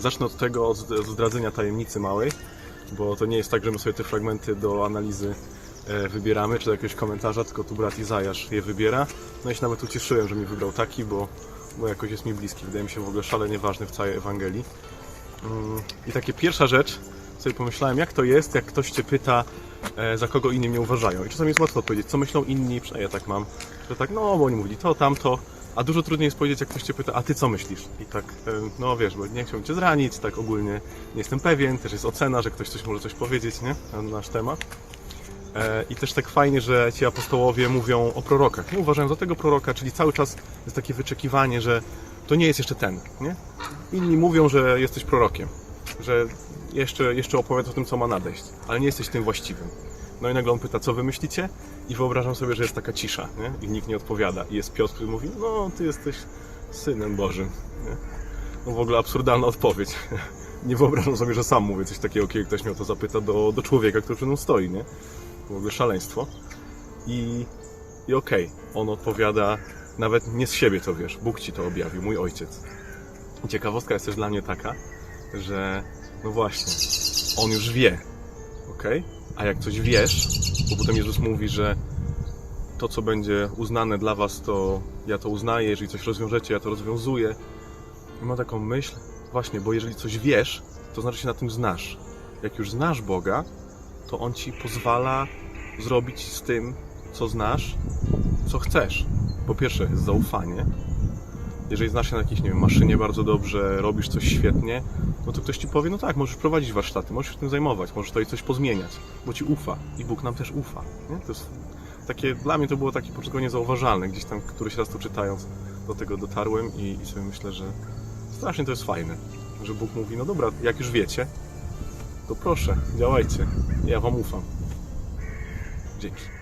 Zacznę od tego, od zdradzenia tajemnicy małej, bo to nie jest tak, że my sobie te fragmenty do analizy e, wybieramy, czy do jakiegoś komentarza, tylko tu brat Izajasz je wybiera. No i się nawet ucieszyłem, że mi wybrał taki, bo, bo jakoś jest mi bliski. Wydaje mi się w ogóle szalenie ważny w całej Ewangelii. Mm, I takie pierwsza rzecz, sobie pomyślałem, jak to jest, jak ktoś Cię pyta, e, za kogo inni mnie uważają. I czasami jest łatwo odpowiedzieć, co myślą inni, przynajmniej ja tak mam, że tak, no, bo oni mówili to, tamto, a dużo trudniej jest powiedzieć, jak ktoś Cię pyta, a Ty co myślisz? I tak, e, no wiesz, bo nie chciałbym Cię zranić, tak ogólnie nie jestem pewien, też jest ocena, że ktoś coś może coś powiedzieć, nie, na nasz temat. E, I też tak fajnie, że ci apostołowie mówią o prorokach. Nie uważają za tego proroka, czyli cały czas jest takie wyczekiwanie, że to nie jest jeszcze ten, nie? Inni mówią, że jesteś prorokiem, że jeszcze, jeszcze opowiadasz o tym, co ma nadejść, ale nie jesteś tym właściwym. No i nagle on pyta, co wy myślicie? I wyobrażam sobie, że jest taka cisza, nie? I nikt nie odpowiada. I jest Piotr, który mówi, no, ty jesteś synem Bożym, nie? No w ogóle absurdalna odpowiedź. Nie wyobrażam sobie, że sam mówię coś takiego, kiedy ktoś mnie o to zapyta do, do człowieka, który przed mną stoi, nie? W ogóle szaleństwo. I, i okej, on odpowiada, nawet nie z siebie to wiesz, Bóg ci to objawił, mój ojciec. Ciekawostka jest też dla mnie taka, że no właśnie, on już wie, okej? A jak coś wiesz, bo potem Jezus mówi, że to, co będzie uznane dla was, to ja to uznaję, jeżeli coś rozwiążecie, ja to rozwiązuję. I mam taką myśl, właśnie, bo jeżeli coś wiesz, to znaczy się na tym znasz. Jak już znasz Boga, to On ci pozwala zrobić z tym, co znasz, co chcesz. Po pierwsze, jest zaufanie. Jeżeli znasz się na jakiejś, nie wiem, maszynie bardzo dobrze, robisz coś świetnie, no to ktoś ci powie, no tak, możesz prowadzić warsztaty, możesz się tym zajmować, możesz tutaj coś pozmieniać, bo ci ufa. I Bóg nam też ufa. Nie? To jest takie, dla mnie to było takie początkowo niezauważalne. Gdzieś tam któryś raz to czytając do tego dotarłem i, i sobie myślę, że strasznie to jest fajne, że Bóg mówi, no dobra, jak już wiecie, to proszę, działajcie. Ja wam ufam. Dzięki.